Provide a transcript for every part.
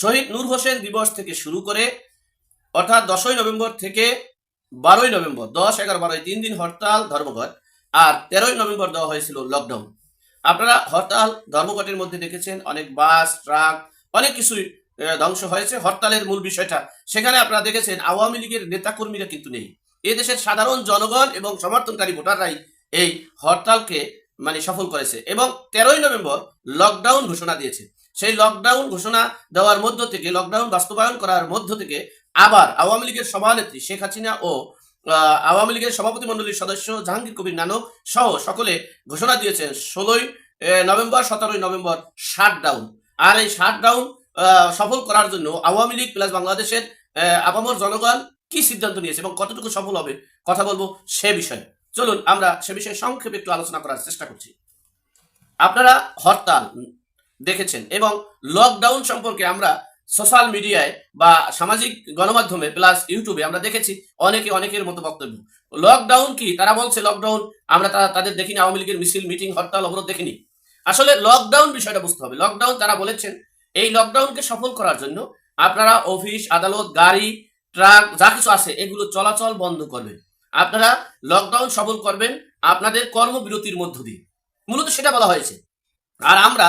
শহীদ নূর হোসেন দিবস থেকে শুরু করে, অর্থাৎ দশই নভেম্বর থেকে বারোই নভেম্বর, দশ, এগারো, বারোই, তিন দিন হরতাল, ধর্মঘট, আর তেরোই নভেম্বর দেওয়া হয়েছিল লকডাউন আপনারা হরতাল, ধর্মঘটের মধ্যে দেখেছেন, অনেক বাস, ট্রাক, অনেক কিছুই ধ্বংস হয়েছে। হরতালের মূল বিষয়টা, সেখানে আপনারা দেখেছেন আওয়ামী লীগের নেতাকর্মীরা কিন্তু নেই। এ দেশের সাধারণ জনগণ এবং সমর্থনকারী ভোটাররাই এই হরতালকে মানে সফল করেছে এবং তেরোই নভেম্বর লকডাউন ঘোষণা দিয়েছে। সেই লকডাউন ঘোষণা দেওয়ার মধ্য থেকে লকডাউন বাস্তবায়ন করার মধ্য থেকে আবার আওয়ামী লীগের সভানেত্রী শেখ হাসিনা ও আওয়ামী লীগের সভাপতি মণ্ডলীর সদস্য জাহাঙ্গীর কবির নানক সহ সকলে ঘোষণা দিয়েছেন ষোলোই নভেম্বর, সতেরোই নভেম্বর শাটডাউন আর এই শাটডাউন সফল করার জন্য আওয়ামী লীগ প্লাস বাংলাদেশের আপামর জনগণ কি সিদ্ধান্ত নিয়েছে এবং কতটুকু সফল হবে, কথা বলব সে বিষয়ে। চলুন আমরা সে বিষয়ে সংক্ষেপে একটু আলোচনা করার চেষ্টা করছি। আপনারা হরতাল দেখেছেন এবং লকডাউন সম্পর্কে আমরা সোশ্যাল মিডিয়ায় বা সামাজিক গণমাধ্যমে প্লাস ইউটিউবে আমরা দেখেছি অনেকে অনেকের মতো বক্তব্য। লকডাউন কি? তারা বলছে লকডাউন আমরা তাদের দেখিনি, আওয়ামী লীগের মিছিল মিটিং হরতাল অবরোধ দেখিনি। আসলে লকডাউন বিষয়টা বুঝতে হবে। লকডাউন তারা বলেছেন, এই লকডাউনকে সফল করার জন্য আপনারা অফিস আদালত, গাড়ি ট্রাক যা কিছু আছে, এগুলো চলাচল বন্ধ করবেন। আপনারা লকডাউন সফল করবেন আপনাদের কর্মবিরতির মধ্য দিয়ে। মূলত সেটা বলা হয়েছে। আর আমরা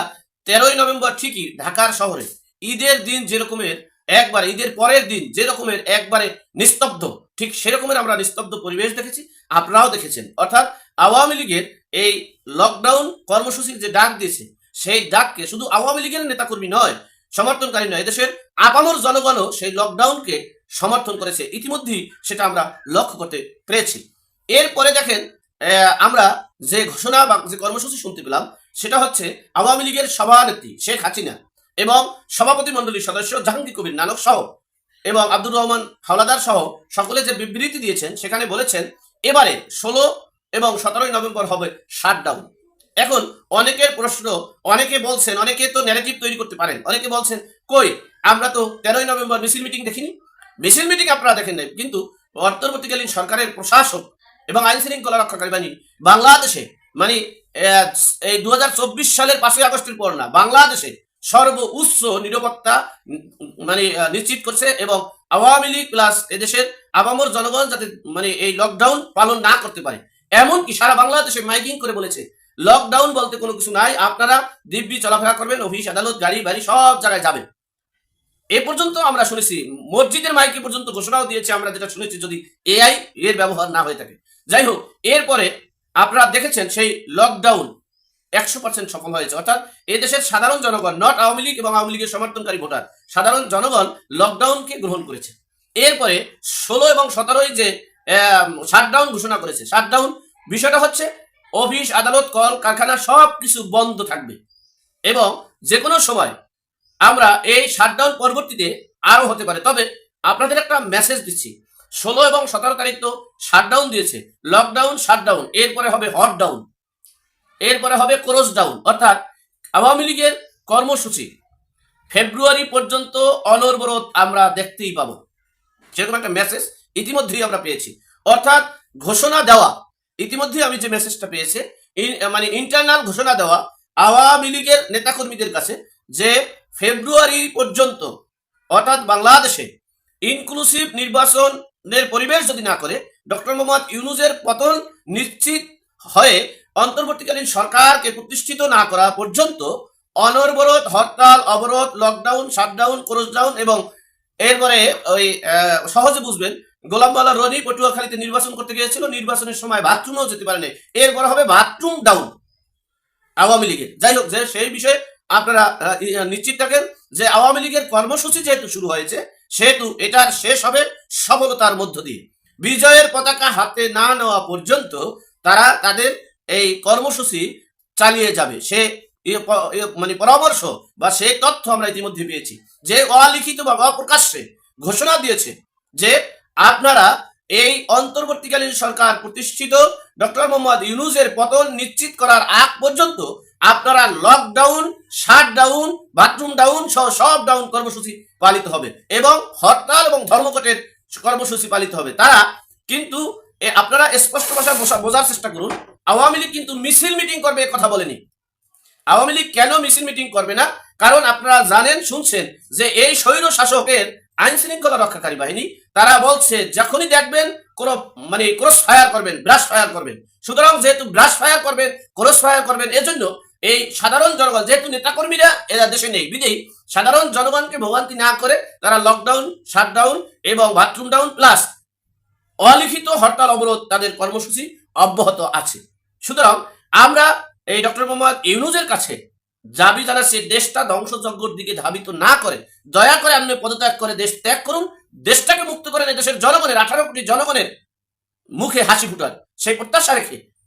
তেরোই নভেম্বর ঠিকই ঢাকার শহরে ঈদের দিন যেরকমের একবারে, ঈদের পরের দিন যে রকমের একবারে নিস্তব্ধ, ঠিক সেরকমের আমরা নিস্তব্ধ পরিবেশ দেখেছি, আপনারাও দেখেছেন। অর্থাৎ আওয়ামী লীগের এই লকডাউন কর্মসূচির যে ডাক দিয়েছে, সেই ডাককে শুধু আওয়ামী লীগের নেতাকর্মী নয়, সমর্থনকারী নয়, এদেশের আপামর জনগণও সেই লকডাউনকে সমর্থন করেছে। ইতিমধ্যেই সেটা আমরা লক্ষ্য করতে পেরেছি। এরপরে দেখেন আমরা যে ঘোষণা বা যে কর্মসূচি শুনতে পেলাম সেটা হচ্ছে আওয়ামী লীগের সভানেত্রী শেখ হাসিনা এবং সভাপতি মণ্ডলীর সদস্য জাহাঙ্গীর কবির নানক সহ এবং আব্দুর রহমান হাওলাদার সহ সকলে যে বিবৃতি দিয়েছেন সেখানে বলেছেন, এবারে ষোলো এবং সতেরোই নভেম্বর হবে শাটডাউন এখন অনেকের প্রশ্ন, অনেকে বলছেন, অনেকে তো ন্যারেটিভ তৈরি করতে পারেন, অনেকে বলছেন, কই, আমরা তো তেরোই নভেম্বর মিছিল মিটিং দেখিনি? মিছিল মিটিং আপনারা দেখেন নাই, কিন্তু অন্তর্বর্তীকালীন সরকারের প্রশাসক এবং আইন শৃঙ্খলা রক্ষাকারী বাহিনী বাংলাদেশে মানে এই দু হাজার চব্বিশ সালের পাঁচই আগস্টের পর না, বাংলাদেশে সর্ব উচ্চ নিরাপত্তা মানে নিশ্চিত করছে এবং আওয়ামী লীগ প্লাস এদেশের আবামর জনগণ যাতে মানে এই লকডাউন পালন না করতে পারে। এমনকি সারা বাংলাদেশে মাইকিং করে বলেছে লকডাউন বলতে কোনো কিছু নাই, আপনারা দিব্যি চলাফেরা করবেন, অফিস, আদালত, গাড়ি, বাড়ি সব জায়গায় যাবেন। এ পর্যন্ত আমরা শুনেছি, মসজিদের মাইকে পর্যন্ত ঘোষণাও দিয়েছে, আমরা যেটা শুনেছি যদি এআই এর ব্যবহার না হয়ে থাকে। যাই হোক, এরপরে আপনারা দেখেছেন সেই লকডাউন একশো পার্সেন্ট সফল হয়েছে। অর্থাৎ এই দেশের সাধারণ জনগণ নট আওয়ামী লীগ এবং আওয়ামী লীগের সমর্থনকারী ভোটার, সাধারণ জনগণ লকডাউনকে গ্রহণ করেছে। এরপরে ষোলো এবং সতেরোই যে শাটডাউন ঘোষণা করেছে শাটডাউন বিষয়টা হচ্ছে অফিস, আদালত, কল, কারখানা সব কিছু বন্ধ থাকবে। এবং যে কোনো সময় আমরা এই শাটডাউন পরবর্তীতে আরও হতে পারে। তবে আপনাদের একটা মেসেজ দিচ্ছি। ষোলো এবং সতেরো তারিখ তো শাটডাউন দিয়েছে। লকডাউন শাটডাউন এরপরে হবে হটডাউন এরপরে হবে ক্রস ডাউন অর্থাৎ আওয়ামী লীগের কর্মসূচি। ফেব্রুয়ারি পর্যন্ত অনর্বরত আমরা দেখতেই পাবো। সেরকম একটা মেসেজ ইতিমধ্যেই আমরা পেয়েছি। অর্থাৎ ঘোষণা দেওয়া, ইতিমধ্যেই আমি যে মেসেজটা পেয়েছি মানে ইন্টারনাল ঘোষণা দেওয়া আওয়ামী লীগের নেতাকর্মীদের কাছে যে ফেব্রুয়ারি পর্যন্ত, অর্থাৎ বাংলাদেশে ইনক্লুসিভ নির্বাচনের পরিবেশ যদি না করে, ডক্টর মোহাম্মদ ইউনুসের পতন নিশ্চিত হয়ে অন্তর্বর্তীকালীন সরকারকে প্রতিষ্ঠিত না করা পর্যন্ত অনর্বরত হরতাল, অবরোধ লকডাউন শাটডাউন ক্রসডাউন এবং এরপরে ওই সহজে বুঝবেন, গোলামবালা রনি পটুয়াখালীতে নির্বাচন করতে গিয়েছিল, নির্বাচনের সময় বাথরুমেও যেতে পারেনি। এরপরে হবে বাথরুম ডাউন আওয়ামী লীগের। যাই হোক, যে, সেই বিষয়ে আপনারা নিশ্চিত থাকেন যে আওয়ামী লীগের কর্মসূচি যেহেতু শুরু হয়েছে সেহেতু এটার শেষ হবে সফলতার মধ্য দিয়ে। বিজয়ের পতাকা হাতে না নেওয়া পর্যন্ত তারা তাদের এই কর্মসূচি চালিয়ে যাবে। সে মানে পরামর্শ বা সেই তথ্য আমরা ইতিমধ্যে পেয়েছি যে অলিখিত বা অপ্রকাশ্যে ঘোষণা দিয়েছে যে আপনারা এই অন্তর্বর্তীকালীন সরকার প্রতিষ্ঠিত ডক্টর মোহাম্মদ ইউনুজের পতন নিশ্চিত করার আগ পর্যন্ত আপনারা লকডাউন শাটডাউন বাথরুম ডাউন সহ সব ডাউন কর্মসূচি পালিত হবে এবং হরতাল এবং ধর্মঘটের কর্মসূচি পালিত হবে। তারা কিন্তু আপনারা স্পষ্ট ভাষায় বোঝার চেষ্টা করুন, আওয়ামী লীগ কিন্তু মিছিল মিটিং করবে কথা বলেনি। আওয়ামী লীগ কেন মিছিল মিটিং করবে না? কারণ আপনারা জানেন, শুনছেন যে এই স্বৈর শাসকের আইন শৃঙ্খলা রক্ষাকারী বাহিনী, তারা বলছে, যখনই দেখবেন কোন মানে ক্রস ফায়ার করবেন ব্রাশ ফায়ার করবেন, সুতরাং যেহেতু ব্রাশ ফায়ার করবেন ক্রস ফায়ার করবেন, এজন্য এই সাধারণ জনগণ, যেহেতু নেতাকর্মীরা এরা দেশে নেই বিদেই সাধারণ জনগণকে ভোগান্তি না করে তারা লকডাউন শাটডাউন এবং বাথরুম ডাউন প্লাস অলিখিত হরতাল অবরোধ তাদের কর্মসূচি অব্যাহত আছে। সুতরাং আমরা এই ডক্টর মোহাম্মদ ইউনুজের কাছে দাবি জানাচ্ছি, দেশটা ধ্বংসযজ্ঞর দিকে ধাবিত না করে, দয়া করে আপনি পদত্যাগ করে দেশ ত্যাগ করুন, দেশটাকে মুক্ত করেন দেশের জনগণের, আঠারো কোটি জনগণের মুখে হাসি ফুটান, সেই প্রত্যাশা রেখে